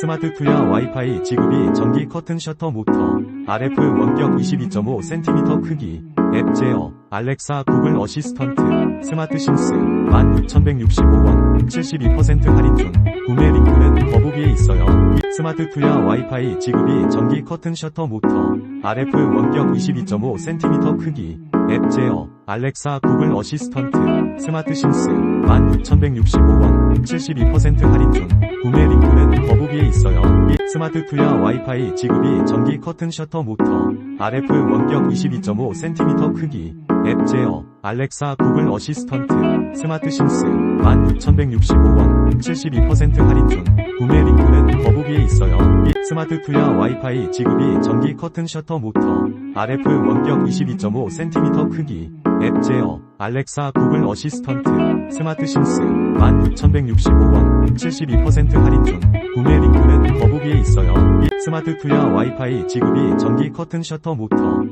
스마트 투야 와이파이 지급이 전기 커튼 셔터 모터 RF 원격 22.5cm 크기 앱 제어 알렉사 구글 어시스턴트 스마트 심스 16,165원 72% 할인 중 구매 링크는 더보기에 있어요. 스마트 투야 와이파이 지급이 전기 커튼 셔터 모터 RF 원격 22.5cm 크기 앱 제어 알렉사 구글 어시스턴트 스마트 심스 16,165원 72% 할인 중 구매 스마트 투야 와이파이 지급이 전기 커튼 셔터 모터 RF 원격 22.5cm 크기 앱 제어 알렉사 구글 어시스턴트 스마트 심스 16,165원 72% 할인 중 구매 링크는 더보기에 있어요. 스마트 투야 와이파이 지급이 전기 커튼 셔터 모터 RF 원격 22.5cm 크기 앱 제어 알렉사 구글 어시스턴트 스마트 심스 16,165원 72% 할인 중 구매 스마트 투야 와이파이 지급이 전기 커튼 셔터 모터